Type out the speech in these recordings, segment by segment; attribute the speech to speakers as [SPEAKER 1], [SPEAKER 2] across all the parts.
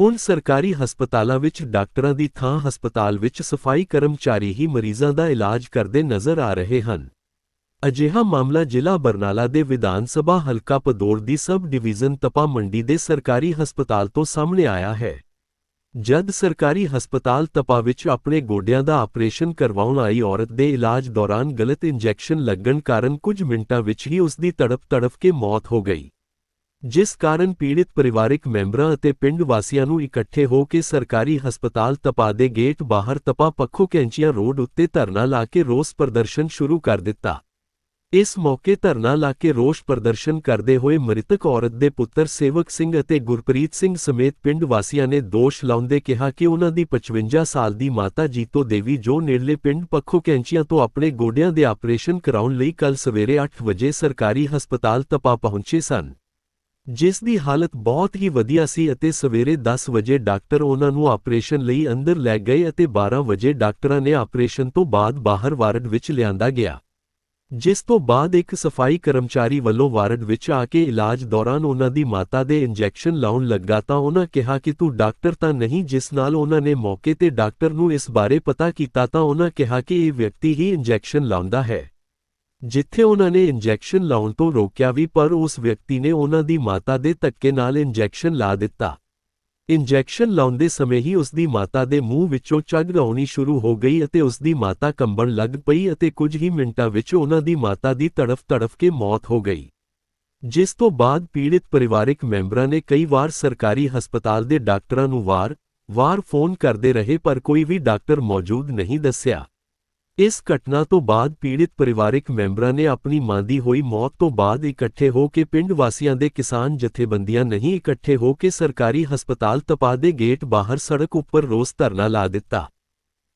[SPEAKER 1] ਹੁਣ ਸਰਕਾਰੀ ਹਸਪਤਾਲਾਂ ਵਿੱਚ ਡਾਕਟਰਾਂ ਦੀ ਥਾਂ ਹਸਪਤਾਲ ਵਿੱਚ ਸਫ਼ਾਈ ਕਰਮਚਾਰੀ ਹੀ ਮਰੀਜ਼ਾਂ ਦਾ ਇਲਾਜ ਕਰਦੇ ਨਜ਼ਰ ਆ ਰਹੇ ਹਨ। ਅਜਿਹਾ ਮਾਮਲਾ ਜ਼ਿਲ੍ਹਾ ਬਰਨਾਲਾ ਦੇ ਵਿਧਾਨ ਸਭਾ ਹਲਕਾ ਪਦੌੜ ਦੀ ਸਬ ਡਿਵੀਜ਼ਨ ਤਪਾ ਮੰਡੀ ਦੇ ਸਰਕਾਰੀ ਹਸਪਤਾਲ ਤੋਂ ਸਾਹਮਣੇ ਆਇਆ ਹੈ। ਜਦ ਸਰਕਾਰੀ ਹਸਪਤਾਲ ਤਪਾ ਵਿੱਚ ਆਪਣੇ ਗੋਡਿਆਂ ਦਾ ਆਪਰੇਸ਼ਨ ਕਰਵਾਉਣ ਆਈ ਔਰਤ ਦੇ ਇਲਾਜ ਦੌਰਾਨ ਗਲਤ ਇੰਜੈਕਸ਼ਨ ਲੱਗਣ ਕਾਰਨ ਕੁਝ ਮਿੰਟਾਂ ਵਿੱਚ ਹੀ ਉਸ ਦੀ ਤੜਪ ਤੜਫ ਕੇ ਮੌਤ ਹੋ ਗਈ। ਜਿਸ ਕਾਰਨ ਪੀੜਿਤ ਪਰਿਵਾਰਿਕ ਮੈਂਬਰਾਂ ਅਤੇ ਪਿੰਡ ਵਾਸੀਆਂ ਨੂੰ ਇਕੱਠੇ ਹੋ ਕੇ ਸਰਕਾਰੀ ਹਸਪਤਾਲ ਤਪਾ ਦੇ ਗੇਟ ਬਾਹਰ ਤਪਾ ਪੱਖੋ ਕੈਂਚੀਆਂ ਰੋਡ ਉੱਤੇ ਧਰਨਾ ਲਾ ਕੇ ਰੋਸ ਪ੍ਰਦਰਸ਼ਨ ਸ਼ੁਰੂ ਕਰ ਦਿੱਤਾ। ਇਸ ਮੌਕੇ ਧਰਨਾ ਲਾ ਕੇ ਰੋਸ ਪ੍ਰਦਰਸ਼ਨ ਕਰਦੇ ਹੋਏ ਮ੍ਰਿਤਕ ਔਰਤ ਦੇ ਪੁੱਤਰ ਸੇਵਕ ਸਿੰਘ ਅਤੇ ਗੁਰਪ੍ਰੀਤ ਸਿੰਘ ਸਮੇਤ ਪਿੰਡ ਵਾਸੀਆਂ ਨੇ ਦੋਸ਼ ਲਾਉਂਦੇ ਕਿਹਾ ਕਿ ਉਹਨਾਂ ਦੀ 55 ਸਾਲ ਦੀ ਮਾਤਾ ਜੀਤੋ ਦੇਵੀ ਜੋ ਨੇੜਲੇ ਪਿੰਡ ਪੱਖੋ ਕੈਂਚੀਆਂ ਤੋਂ ਆਪਣੇ ਗੋਡਿਆਂ ਦੇ ਆਪਰੇਸ਼ਨ ਕਰਾਉਣ ਲਈ ਕੱਲ ਸਵੇਰੇ 8 ਵਜੇ ਸਰਕਾਰੀ ਹਸਪਤਾਲ ਤਪਾ ਪਹੁੰਚੇ ਸਨ। ਜਿਸ ਦੀ ਹਾਲਤ ਬਹੁਤ ਹੀ ਵਧੀਆ ਸੀ ਅਤੇ ਸਵੇਰੇ 10 ਵਜੇ ਡਾਕਟਰ ਉਹਨਾਂ ਨੂੰ ਆਪਰੇਸ਼ਨ ਲਈ ਅੰਦਰ ਲੈ ਗਏ ਅਤੇ 12 ਵਜੇ ਡਾਕਟਰਾਂ ਨੇ ਆਪਰੇਸ਼ਨ ਤੋਂ ਬਾਅਦ ਬਾਹਰ ਵਾਰਡ ਵਿੱਚ ਲਿਆਂਦਾ ਗਿਆ। ਜਿਸ ਤੋਂ ਬਾਅਦ ਇੱਕ ਸਫ਼ਾਈ ਕਰਮਚਾਰੀ ਵੱਲੋਂ ਵਾਰਡ ਵਿੱਚ ਆ ਕੇ ਇਲਾਜ ਦੌਰਾਨ ਉਹਨਾਂ ਦੀ ਮਾਤਾ ਦੇ ਇੰਜੈਕਸ਼ਨ ਲਾਉਣ ਲੱਗਾ ਤਾਂ ਉਹਨਾਂ ਕਿਹਾ ਕਿ ਤੂੰ ਡਾਕਟਰ ਤਾਂ ਨਹੀਂ, ਜਿਸ ਨਾਲ ਉਹਨਾਂ ਨੇ ਮੌਕੇ ਤੇ ਡਾਕਟਰ ਨੂੰ ਇਸ ਬਾਰੇ ਪਤਾ ਕੀਤਾ ਤਾਂ ਉਹਨਾਂ ਕਿਹਾ ਕਿ ਇਹ ਵਿਅਕਤੀ ਹੀ ਇੰਜੈਕਸ਼ਨ ਲਾਉਂਦਾ ਹੈ। ਜਿੱਥੇ ਉਹਨਾਂ ਨੇ ਇੰਜੈਕਸ਼ਨ ਲਾਉਣ ਤੋਂ ਰੋਕਿਆ ਵੀ, ਪਰ ਉਸ ਵਿਅਕਤੀ ਨੇ ਉਹਨਾਂ ਦੀ ਮਾਤਾ ਦੇ ਧੱਕੇ ਨਾਲ ਇੰਜੈਕਸ਼ਨ ਲਾ ਦਿੱਤਾ। ਇੰਜੈਕਸ਼ਨ ਲਾਉਂਦੇ ਸਮੇਂ ਹੀ ਉਸ ਦੀ ਮਾਤਾ ਦੇ ਮੂੰਹ ਵਿੱਚੋਂ ਚੱਗ ਆਉਣੀ ਸ਼ੁਰੂ ਹੋ ਗਈ ਅਤੇ ਉਸ ਦੀ ਮਾਤਾ ਕੰਬਣ ਲੱਗ ਪਈ ਅਤੇ ਕੁਝ ਹੀ ਮਿੰਟਾਂ ਵਿੱਚ ਉਹਨਾਂ ਦੀ ਮਾਤਾ ਦੀ ਤੜਫ ਤੜਫ ਕੇ ਮੌਤ ਹੋ ਗਈ। ਜਿਸ ਤੋਂ ਬਾਅਦ ਪੀੜਿਤ ਪਰਿਵਾਰਕ ਮੈਂਬਰਾਂ ਨੇ ਕਈ ਵਾਰ ਸਰਕਾਰੀ ਹਸਪਤਾਲ ਦੇ ਡਾਕਟਰਾਂ ਨੂੰ ਵਾਰ ਵਾਰ ਫੋਨ ਕਰਦੇ ਰਹੇ, ਪਰ ਕੋਈ ਵੀ ਡਾਕਟਰ ਮੌਜੂਦ ਨਹੀਂ ਦੱਸਿਆ। ਇਸ ਘਟਨਾ ਤੋਂ ਬਾਅਦ ਪੀੜਿਤ ਪਰਿਵਾਰਕ ਮੈਂਬਰਾਂ ਨੇ ਆਪਣੀ ਮਾਂ ਦੀ ਹੋਈ ਮੌਤ ਤੋਂ ਬਾਅਦ ਇਕੱਠੇ ਹੋ ਕੇ ਪਿੰਡ ਵਾਸੀਆਂ ਦੇ ਕਿਸਾਨ ਜਥੇਬੰਦੀਆਂ ਨਹੀਂ ਇਕੱਠੇ ਹੋ ਕੇ ਸਰਕਾਰੀ ਹਸਪਤਾਲ ਤਪਾ ਦੇ ਗੇਟ ਬਾਹਰ ਸੜਕ ਉੱਪਰ ਰੋਸ ਧਰਨਾ ਲਾ ਦਿੱਤਾ।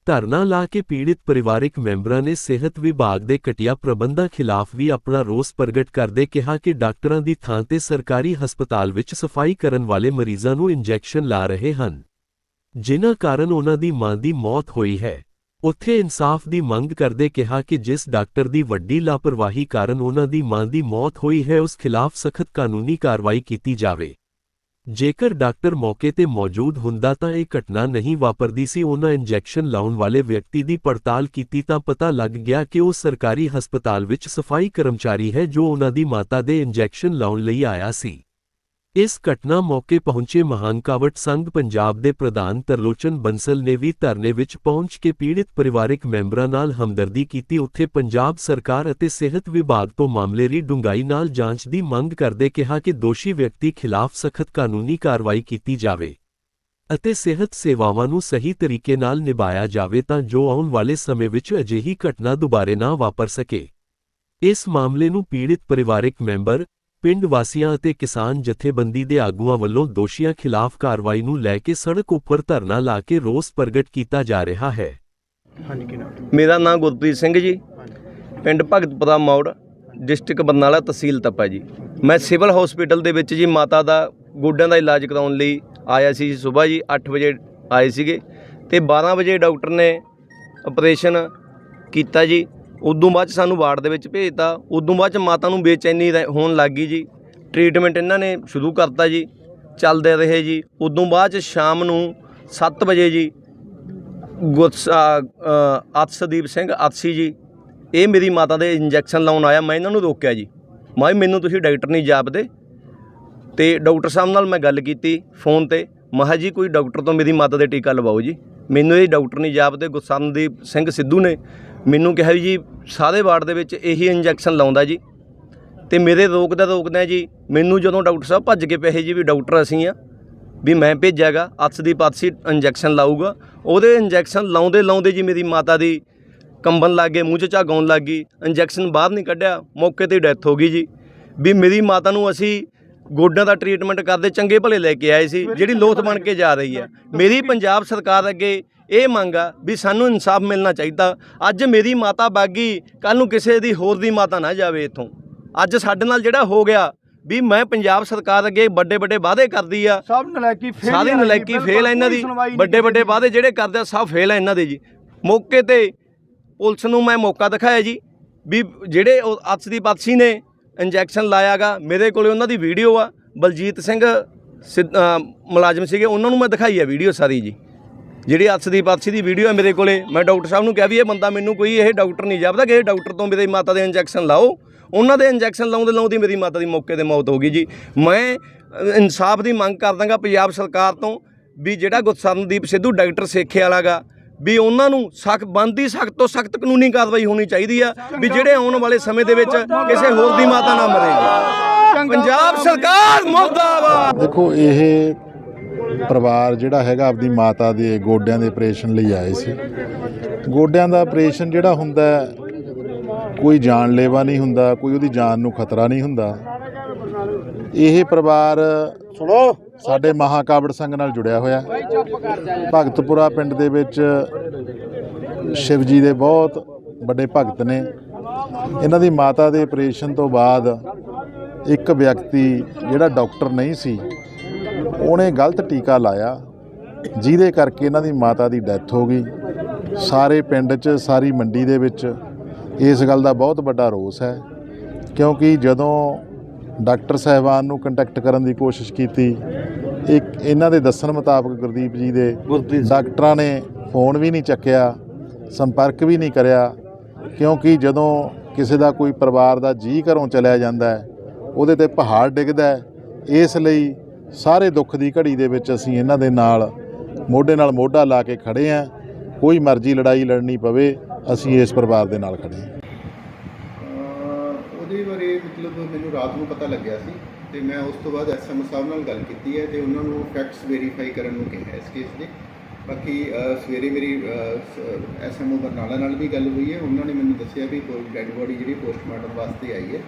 [SPEAKER 1] ਧਰਨਾ ਲਾ ਕੇ ਪੀੜਿਤ ਪਰਿਵਾਰਕ ਮੈਂਬਰਾਂ ਨੇ ਸਿਹਤ ਵਿਭਾਗ ਦੇ ਘਟੀਆ ਪ੍ਰਬੰਧਾਂ ਖਿਲਾਫ ਵੀ ਆਪਣਾ ਰੋਸ ਪ੍ਰਗਟ ਕਰਦੇ ਕਿਹਾ ਕਿ ਡਾਕਟਰਾਂ ਦੀ ਥਾਂ ਤੇ ਸਰਕਾਰੀ ਹਸਪਤਾਲ ਵਿੱਚ ਸਫ਼ਾਈ ਕਰਨ ਵਾਲੇ ਮਰੀਜ਼ਾਂ ਨੂੰ ਇੰਜੈਕਸ਼ਨ ਲਾ ਰਹੇ ਹਨ। ਜਿਨ੍ਹਾਂ ਕਾਰਨ ਉਹਨਾਂ ਦੀ ਮਾਂ ਦੀ ਮੌਤ ਹੋਈ ਹੈ। ਉੱਥੇ ਇਨਸਾਫ ਦੀ ਮੰਗ ਕਰਦੇ ਕਿਹਾ ਕਿ ਜਿਸ ਡਾਕਟਰ ਦੀ ਵੱਡੀ ਲਾਪਰਵਾਹੀ ਕਾਰਨ ਉਹਨਾਂ ਦੀ ਮਾਂ ਦੀ ਮੌਤ ਹੋਈ ਹੈ, ਉਸ ਖਿਲਾਫ ਸਖਤ ਕਾਨੂੰਨੀ ਕਾਰਵਾਈ ਕੀਤੀ ਜਾਵੇ। ਜੇਕਰ ਡਾਕਟਰ ਮੌਕੇ ਤੇ ਮੌਜੂਦ ਹੁੰਦਾ ਤਾਂ ਇਹ ਘਟਨਾ ਨਹੀਂ ਵਾਪਰਦੀ ਸੀ। ਉਹਨਾਂ ਇੰਜੈਕਸ਼ਨ ਲਾਉਣ ਵਾਲੇ ਵਿਅਕਤੀ ਦੀ ਪੜਤਾਲ ਕੀਤੀ ਤਾਂ ਪਤਾ ਲੱਗ ਗਿਆ ਕਿ ਉਹ ਸਰਕਾਰੀ ਹਸਪਤਾਲ ਵਿੱਚ ਸਫ਼ਾਈ ਕਰਮਚਾਰੀ ਹੈ ਜੋ ਉਹਨਾਂ ਦੀ ਮਾਤਾ ਦੇ ਇੰਜੈਕਸ਼ਨ ਲਾਉਣ ਲਈ ਆਇਆ ਸੀ। ਇਸ ਘਟਨਾ ਮੌਕੇ ਪਹੁੰਚੇ ਮਹਾਨ ਕਾਵਟ ਸੰਘ ਪੰਜਾਬ ਦੇ ਪ੍ਰਧਾਨ ਤਰਲੋਚਨ ਬੰਸਲ ਨੇ ਵੀ ਧਰਨੇ ਵਿੱਚ ਪਹੁੰਚ ਕੇ ਪੀੜਿਤ ਪਰਿਵਾਰਕ ਮੈਂਬਰਾਂ ਨਾਲ ਹਮਦਰਦੀ ਕੀਤੀ। ਉੱਥੇ ਪੰਜਾਬ ਸਰਕਾਰ ਅਤੇ ਸਿਹਤ ਵਿਭਾਗ ਤੋਂ ਮਾਮਲੇ ਦੀ ਡੂੰਘਾਈ ਨਾਲ ਜਾਂਚ ਦੀ ਮੰਗ ਕਰਦੇ ਕਿਹਾ ਕਿ ਦੋਸ਼ੀ ਵਿਅਕਤੀ ਖਿਲਾਫ ਸਖਤ ਕਾਨੂੰਨੀ ਕਾਰਵਾਈ ਕੀਤੀ ਜਾਵੇ ਅਤੇ ਸਿਹਤ ਸੇਵਾਵਾਂ ਨੂੰ ਸਹੀ ਤਰੀਕੇ ਨਾਲ ਨਿਭਾਇਆ ਜਾਵੇ ਤਾਂ ਜੋ ਆਉਣ ਵਾਲੇ ਸਮੇਂ ਵਿੱਚ ਅਜਿਹੀ ਘਟਨਾ ਦੁਬਾਰੇ ਨਾ ਵਾਪਰ ਸਕੇ। ਇਸ ਮਾਮਲੇ ਨੂੰ ਪੀੜਿਤ ਪਰਿਵਾਰਕ ਮੈਂਬਰ ਪਿੰਡ ਵਾਸੀਆਂ ਅਤੇ ਕਿਸਾਨ ਜਥੇਬੰਦੀ ਦੇ ਆਗੂਆਂ ਵੱਲੋਂ ਦੋਸ਼ੀਆਂ ਖਿਲਾਫ ਕਾਰਵਾਈ ਨੂੰ ਲੈ ਕੇ ਸੜਕ ਉੱਪਰ ਧਰਨਾ ਲਾ ਕੇ ਰੋਸ ਪ੍ਰਗਟ ਕੀਤਾ ਜਾ ਰਿਹਾ ਹੈ।
[SPEAKER 2] ਮੇਰਾ ਨਾਮ ਗੁਰਪ੍ਰੀਤ ਸਿੰਘ ਜੀ। ਪਿੰਡ ਭਗਤਪੁਰਾ ਮੌੜ ਡਿਸਟ੍ਰਿਕਟ ਬਰਨਾਲਾ ਤਹਿਸੀਲ ਤਪਾ ਜੀ। ਮੈਂ ਸਿਵਲ ਹਸਪੀਟਲ ਦੇ ਵਿੱਚ ਜੀ ਮਾਤਾ ਦਾ ਗੋਡਿਆਂ ਦਾ ਇਲਾਜ ਕਰਾਉਣ ਲਈ ਆਇਆ ਸੀ ਸਵੇਰ ਜੀ 8 ਵਜੇ ਆਏ ਸੀਗੇ ਤੇ 12 ਵਜੇ ਡਾਕਟਰ ਨੇ ਆਪਰੇਸ਼ਨ ਕੀਤਾ ਜੀ। ਉਦੋਂ ਬਾਅਦ 'ਚ ਸਾਨੂੰ ਵਾਰਡ ਦੇ ਵਿੱਚ ਭੇਜਤਾ। ਉਦੋਂ ਬਾਅਦ ਚ ਮਾਤਾ ਨੂੰ ਬੇਚੈਨੀ ਰਹਿ- ਹੋਣ ਲੱਗ ਗਈ ਜੀ। ਟ੍ਰੀਟਮੈਂਟ ਇਹਨਾਂ ਨੇ ਸ਼ੁਰੂ ਕਰਤਾ ਜੀ। ਚੱਲਦੇ ਰਹੇ ਜੀ। ਉਦੋਂ ਬਾਅਦ ਚ ਸ਼ਾਮ ਨੂੰ 7 ਵਜੇ ਜੀ, ਗੁਰਸਾ ਅਤਸਦੀਪ ਸਿੰਘ ਅਤਸੀ ਜੀ, ਇਹ ਮੇਰੀ ਮਾਤਾ ਦੇ ਇੰਜੈਕਸ਼ਨ ਲਾਉਣ ਆਇਆ। ਮੈਂ ਇਹਨਾਂ ਨੂੰ ਰੋਕਿਆ ਜੀ। ਮੈਂ ਕਿਹਾ, ਮੈਨੂੰ ਤੁਸੀਂ ਡਾਕਟਰ ਨਹੀਂ ਜਾਪਦੇ? ਤੇ ਡਾਕਟਰ ਸਾਹਿਬ ਨਾਲ ਮੈਂ ਗੱਲ ਕੀਤੀ ਫੋਨ ਤੇ। ਮਹਾ ਜੀ, ਕੋਈ ਡਾਕਟਰ ਤੋਂ ਮੇਰੀ ਮਾਤਾ ਦੇ ਟੀਕਾ ਲਵਾਓ ਜੀ। ਮੈਨੂੰ ਇਹ ਡਾਕਟਰ ਨਹੀਂ ਜਾਪਦੇ। ਗੁਰਸਰਨਦੀਪ ਸਿੰਘ ਸਿੱਧੂ ਨੇ ਮੈਨੂੰ ਕਿਹਾ ਵੀ ਜੀ ਸਾਰੇ ਵਾਰਡ ਦੇ ਵਿੱਚ ਇਹੀ ਇੰਜੈਕਸ਼ਨ ਲਾਉਂਦਾ ਜੀ। ਤੇ ਮੇਰੇ ਰੋਕਦਾ ਰੋਕਦਾ ਜੀ, ਮੈਨੂੰ ਜਦੋਂ ਡਾਕਟਰ ਸਾਹਿਬ ਭੱਜ ਕੇ ਪਏ ਜੀ ਵੀ ਡਾਕਟਰ ਅਸੀਂ ਆ, ਵੀ ਮੈਂ ਭੇਜਾਗਾ ਅਤਸਦੀਪ ਅਤਸੀ ਇੰਜੈਕਸ਼ਨ ਲਾਊਗਾ। ਉਹਦੇ ਇੰਜੈਕਸ਼ਨ ਲਾਉਂਦੇ ਲਾਉਂਦੇ ਜੀ ਮੇਰੀ ਮਾਤਾ ਦੀ ਕੰਬਣ ਲੱਗ ਗਏ ਮੂੰਹ 'ਚ ਝੱਗ ਆਉਣ ਲੱਗ ਗਈ। ਇੰਜੈਕਸ਼ਨ ਬਾਹਰ ਨਹੀਂ ਕੱਢਿਆ, ਮੌਕੇ ਤੇ ਡੈਥ ਹੋ ਗਈ ਜੀ। ਵੀ ਮੇਰੀ ਮਾਤਾ ਨੂੰ ਅਸੀਂ ਗੋਡਿਆਂ ਦਾ ਟ੍ਰੀਟਮੈਂਟ ਕਰਦੇ ਚੰਗੇ ਭਲੇ ਲੈ ਕੇ ਆਏ ਸੀ ਜਿਹੜੀ ਲੋਥ ਬਣ ਕੇ ਜਾ ਰਹੀ ਹੈ। ਮੇਰੀ ਪੰਜਾਬ ਸਰਕਾਰ ਅੱਗੇ ਇਹ ਮੰਗ ਆ ਵੀ ਸਾਨੂੰ ਇਨਸਾਫ ਮਿਲਣਾ ਚਾਹੀਦਾ। ਅੱਜ ਮੇਰੀ ਮਾਤਾ ਬਾਗੀ ਕੱਲ ਨੂੰ ਕਿਸੇ ਦੀ ਹੋਰ ਦੀ ਮਾਤਾ ਨਾ ਜਾਵੇ ਇੱਥੋਂ। ਅੱਜ ਸਾਡੇ ਨਾਲ ਜਿਹੜਾ ਹੋ ਗਿਆ ਵੀ ਮੈਂ ਪੰਜਾਬ ਸਰਕਾਰ ਅੱਗੇ ਵੱਡੇ ਵੱਡੇ ਵਾਅਦੇ ਕਰਦੀ ਆ।
[SPEAKER 3] ਸਭ ਨਲਾਇਕੀ ਫੇਲ
[SPEAKER 2] ਸਾਰੀ ਨਲਾਇਕੀ ਫੇਲ ਇਹਨਾਂ ਦੀ। ਵੱਡੇ ਵੱਡੇ ਵਾਅਦੇ ਜਿਹੜੇ ਕਰਦੇ ਆ ਸਭ ਫੇਲ ਆ ਇਹਨਾਂ ਦੇ ਜੀ। ਮੌਕੇ ਤੇ ਪੁਲਿਸ ਨੂੰ ਮੈਂ ਮੌਕਾ ਦਿਖਾਇਆ ਜੀ ਵੀ ਜਿਹੜੇ ਉਹ ਅਤਸਦੀਪ ਅਤਸੀ ਨੇ ਇੰਜੈਕਸ਼ਨ ਲਾਇਆਗਾ। ਮੇਰੇ ਕੋਲੇ ਉਹਨਾਂ ਦੀ ਵੀਡੀਓ ਆ। ਬਲਜੀਤ ਸਿੰਘ ਸਿੱਧ- ਮੁਲਾਜ਼ਮ ਸੀਗੇ। ਉਹਨਾਂ ਨੂੰ ਮੈਂ ਦਿਖਾਈ ਹੈ ਵੀਡੀਓ ਸਾਰੀ ਜੀ। ਜਿਹੜੀ ਅਰਸ਼ਦੀਪ ਅਰਸ਼ੀ ਦੀ ਵੀਡੀਓ ਹੈ ਮੇਰੇ ਕੋਲੇ। ਮੈਂ ਡਾਕਟਰ ਸਾਹਿਬ ਨੂੰ ਕਿਹਾ ਵੀ ਇਹ ਬੰਦਾ ਮੈਨੂੰ ਕੋਈ ਇਹ ਡਾਕਟਰ ਨਹੀਂ ਜਾਪਦਾ ਕਿ ਇਹ ਡਾਕਟਰ ਤੋਂ ਮੇਰੇ ਮਾਤਾ ਦੇ ਇੰਜੈਕਸ਼ਨ ਲਾਓ। ਉਹਨਾਂ ਦੇ ਇੰਜੈਕਸ਼ਨ ਲਾਉਂਦੇ ਲਾਉਂਦੀ ਮੇਰੀ ਮਾਤਾ ਦੀ ਮੌਕੇ ਤੇ ਮੌਤ ਹੋ ਗਈ ਜੀ। ਮੈਂ ਇਨਸਾਫ ਦੀ ਮੰਗ ਕਰਦਾਂਗਾ ਪੰਜਾਬ ਸਰਕਾਰ ਤੋਂ ਵੀ ਜਿਹੜਾ ਗੁਰਸਰਨਦੀਪ ਸਿੱਧੂ ਡਾਕਟਰ ਸੇਖੇ ਵਾਲਾਗਾ ਵੀ ਉਹਨਾਂ ਨੂੰ ਸਖਤ ਬੰਦੀ ਸਖਤ ਤੋਂ ਸਖਤ ਕਾਨੂੰਨੀ ਕਾਰਵਾਈ ਹੋਣੀ ਚਾਹੀਦੀ ਆ ਵੀ ਜਿਹੜੇ ਆਉਣ ਵਾਲੇ ਸਮੇਂ ਦੇ ਵਿੱਚ ਕਿਸੇ ਹੋਰ ਦੀ ਮਾਤਾ ਨਾ ਮਰੇ ਜੀ। ਪੰਜਾਬ ਸਰਕਾਰ ਮੁਰਦਾਬਾਦ।
[SPEAKER 4] ਦੇਖੋ ਇਹ ਪਰਿਵਾਰ ਜਿਹੜਾ ਹੈਗਾ ਆਪਦੀ ਮਾਤਾ ਦੇ ਗੋਡਿਆਂ ਦੇ ਆਪਰੇਸ਼ਨ ਲਈ ਆਏ ਸੀ। ਗੋਡਿਆਂ ਦਾ ਆਪਰੇਸ਼ਨ ਜਿਹੜਾ ਹੁੰਦਾ ਕੋਈ ਜਾਨਲੇਵਾ ਨਹੀਂ ਹੁੰਦਾ ਕੋਈ ਉਹਦੀ ਜਾਨ ਨੂੰ ਖਤਰਾ ਨਹੀਂ ਹੁੰਦਾ। ਇਹ ਪਰਿਵਾਰ ਸੁਣੋ। ਸਾਡੇ ਮਹਾਕਾਵੜ ਸੰਘ ਨਾਲ ਜੁੜਿਆ ਹੋਇਆ ਭਗਤਪੁਰਾ ਪਿੰਡ ਦੇ ਵਿੱਚ ਸ਼ਿਵ ਜੀ ਦੇ ਬਹੁਤ ਵੱਡੇ ਭਗਤ ਨੇ। ਇਹਨਾਂ ਦੀ ਮਾਤਾ ਦੇ ਆਪਰੇਸ਼ਨ ਤੋਂ ਬਾਅਦ ਇੱਕ ਵਿਅਕਤੀ ਜਿਹੜਾ ਡਾਕਟਰ ਨਹੀਂ ਸੀ, ਉਹਨੇ ਗਲਤ ਟੀਕਾ ਲਾਇਆ, ਜਿਹਦੇ ਕਰਕੇ ਇਹਨਾਂ ਦੀ ਮਾਤਾ ਦੀ ਡੈਥ ਹੋ ਗਈ। ਸਾਰੇ ਪਿੰਡ 'ਚ, ਸਾਰੀ ਮੰਡੀ ਦੇ ਵਿੱਚ ਇਸ ਗੱਲ ਦਾ ਬਹੁਤ ਵੱਡਾ ਰੋਸ ਹੈ, ਕਿਉਂਕਿ ਜਦੋਂ ਡਾਕਟਰ ਸਾਹਿਬਾਨ ਨੂੰ ਕੰਟੈਕਟ ਕਰਨ ਦੀ ਕੋਸ਼ਿਸ਼ ਕੀਤੀ ਇੱਕ ਇਹਨਾਂ ਦੇ ਦੱਸਣ ਮੁਤਾਬਕ ਗੁਰਦੀਪ ਜੀ ਦੇ ਡਾਕਟਰਾਂ ਨੇ ਫੋਨ ਵੀ ਨਹੀਂ ਚੱਕਿਆ ਸੰਪਰਕ ਵੀ ਨਹੀਂ ਕਰਿਆ ਕਿਉਂਕਿ ਜਦੋਂ ਕਿਸੇ ਦਾ ਕੋਈ ਪਰਿਵਾਰ ਦਾ ਜੀ ਘਰੋਂ ਚਲਿਆ ਜਾਂਦਾ ਹੈ ਉਹਦੇ ਤੇ ਪਹਾੜ ਡਿੱਗਦਾ ਹੈ ਇਸ ਲਈ ਸਾਰੇ ਦੁੱਖ ਦੀ ਘੜੀ ਦੇ ਵਿੱਚ ਅਸੀਂ ਇਹਨਾਂ ਦੇ ਨਾਲ ਮੋਢੇ ਨਾਲ ਮੋਢਾ ਲਾ ਕੇ ਖੜੇ ਹਾਂ ਕੋਈ ਮਰਜ਼ੀ ਲੜਾਈ ਲੜਨੀ ਪਵੇ ਅਸੀਂ ਇਸ ਪਰਿਵਾਰ ਦੇ ਨਾਲ ਖੜੇ ਹਾਂ।
[SPEAKER 5] ਅਹ ਉਹਦੇ ਬਾਰੇ ਮਤਲਬ ਮੈਨੂੰ ਰਾਤ ਨੂੰ ਪਤਾ ਲੱਗਿਆ ਸੀ ਤੇ ਮੈਂ ਉਸ ਤੋਂ ਬਾਅਦ ਐਸਐਮ ਸਾਹਿਬ ਨਾਲ ਗੱਲ ਕੀਤੀ ਹੈ ਤੇ ਉਹਨਾਂ ਨੂੰ ਫੈਕਟਸ ਵੈਰੀਫਾਈ ਕਰਨ ਨੂੰ ਕਿਹਾ ਇਸ ਕੇਸ ਦੇ। ਬਾਕੀ ਸਵੇਰੇ ਮੇਰੀ ਐਸਐਮਓ ਬਰਨਾਲਾ ਨਾਲ ਵੀ ਗੱਲ ਹੋਈ ਹੈ। ਉਹਨਾਂ ਨੇ ਮੈਨੂੰ ਦੱਸਿਆ ਵੀ ਕੋਈ ਡੈੱਡ ਬੋਡੀ ਜਿਹੜੀ ਪੋਸਟਮਾਰਟਮ ਵਾਸਤੇ ਆਈ ਹੈ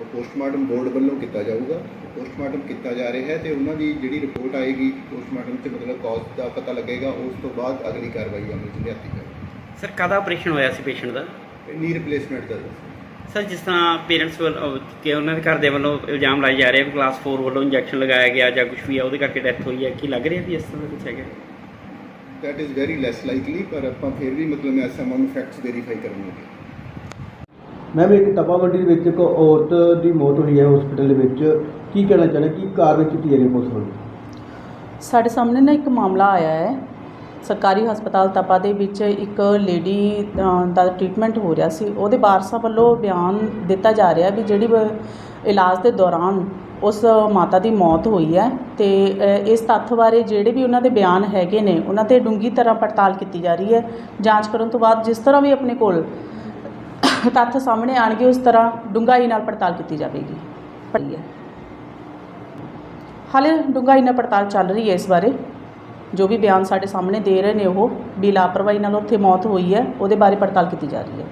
[SPEAKER 5] ਉਹ ਪੋਸਟਮਾਰਟਮ ਬੋਰਡ ਵੱਲੋਂ ਕੀਤਾ ਜਾਊਗਾ। ਪੋਸਟਮਾਰਟਮ ਕੀਤਾ ਜਾ ਰਿਹਾ ਹੈ ਤੇ ਉਹਨਾਂ ਦੀ ਜਿਹੜੀ ਰਿਪੋਰਟ ਆਏਗੀ ਪੋਸਟਮਾਰਟਮ 'ਚ ਮਤਲਬ ਕੌਜ਼ ਦਾ ਪਤਾ ਲੱਗੇਗਾ ਉਸ ਤੋਂ ਬਾਅਦ ਅਗਲੀ ਕਾਰਵਾਈ ਅਮਲ 'ਚ ਲਿਆਤੀ ਜਾਵੇਗੀ
[SPEAKER 6] ਸਰ ਕਾਹਦਾ ਆਪਰੇਸ਼ਨ ਹੋਇਆ ਸੀ ਪੇਸ਼ੈਂਟ ਦਾ?
[SPEAKER 5] ਨੀ ਰਿਪਲੇਸਮੈਂਟ ਦਾ।
[SPEAKER 6] ਸਰ ਜਿਸ ਤਰ੍ਹਾਂ ਪੇਰੈਂਟਸ ਵੱਲੋਂ ਕਿ ਉਹਨਾਂ ਦੇ ਘਰ ਦੇ ਵੱਲੋਂ ਇਲਜ਼ਾਮ ਲਾਏ ਜਾ ਰਹੇ ਆ ਕਲਾਸ 4 ਵੱਲੋਂ ਇੰਜੈਕਸ਼ਨ ਲਗਾਇਆ ਗਿਆ ਜਾਂ ਕੁਝ ਵੀ ਆ ਉਹਦੇ ਕਰਕੇ ਡੈਥ ਹੋਈ ਹੈ ਕੀ ਲੱਗ ਰਿਹਾ ਵੀ ਇਸ ਤਰ੍ਹਾਂ ਦਾ ਕੁਝ ਹੈਗਾ?
[SPEAKER 5] That is very less likely ਪਰ ਆਪਾਂ ਫਿਰ ਵੀ ਮਤਲਬ ਮੈਂ ਐਸਐਮਓ ਨੂੰ ਫੈਕਟਸ ਵੈਰੀਫਾਈ ਕਰਾਂਗੇ
[SPEAKER 3] ਮੈਮ ਇੱਕ ਤਪਾ ਮੰਡੀ ਦੇ ਵਿੱਚ ਇੱਕ ਔਰਤ ਦੀ ਮੌਤ ਹੋਈ ਹੈ ਹਸਪੀਟਲ ਦੇ ਵਿੱਚ। ਕੀ ਕਹਿਣਾ ਚਾਹੁੰਦੇ? ਕੀ ਕਾਰਵਾਈ ਕੀਤੀ ਜਾ ਰਹੀ ਹੈ ਪੁਲਿਸ ਵੱਲੋਂ?
[SPEAKER 7] ਸਾਡੇ ਸਾਹਮਣੇ ਨਾ ਇੱਕ ਮਾਮਲਾ ਆਇਆ ਹੈ। ਸਰਕਾਰੀ ਹਸਪਤਾਲ ਤਪਾ ਦੇ ਵਿੱਚ ਇੱਕ ਲੇਡੀ ਦਾ ਟ੍ਰੀਟਮੈਂਟ ਹੋ ਰਿਹਾ ਸੀ। ਉਹਦੇ ਵਾਰਸਾਂ ਵੱਲੋਂ ਬਿਆਨ ਦਿੱਤਾ ਜਾ ਰਿਹਾ ਵੀ ਜਿਹੜੀ ਇਲਾਜ ਦੇ ਦੌਰਾਨ ਉਸ ਮਾਤਾ ਦੀ ਮੌਤ ਹੋਈ ਹੈ ਤੇ ਇਸ ਤੱਥ ਬਾਰੇ ਜਿਹੜੇ ਵੀ ਉਹਨਾਂ ਦੇ ਬਿਆਨ ਹੈਗੇ ਨੇ, ਉਹਨਾਂ ਤੇ ਡੂੰਗੀ ਤਰ੍ਹਾਂ ਪੜਤਾਲ ਕੀਤੀ ਜਾ ਰਹੀ ਹੈ। ਜਾਂਚ ਕਰਨ ਤੋਂ ਬਾਅਦ ਜਿਸ ਤਰ੍ਹਾਂ ਵੀ ਆਪਣੇ ਕੋਲ ਤੱਥ ਸਾਹਮਣੇ ਆਣਗੇ ਉਸ ਤਰ੍ਹਾਂ ਡੂੰਘਾਈ ਨਾਲ ਪੜਤਾਲ ਕੀਤੀ ਜਾਵੇਗੀ। ਪੜੀ ਹੈ ਹਾਲੇ ਡੂੰਘਾਈ ਨਾਲ ਪੜਤਾਲ ਚੱਲ ਰਹੀ ਹੈ ਇਸ ਬਾਰੇ। ਜੋ ਵੀ ਬਿਆਨ ਸਾਡੇ ਸਾਹਮਣੇ ਦੇ ਰਹੇ ਨੇ ਉਹ, ਵੀ ਲਾਪਰਵਾਹੀ ਨਾਲ ਉੱਥੇ ਮੌਤ ਹੋਈ ਹੈ, ਉਹਦੇ ਬਾਰੇ ਪੜਤਾਲ ਕੀਤੀ ਜਾ ਰਹੀ ਹੈ।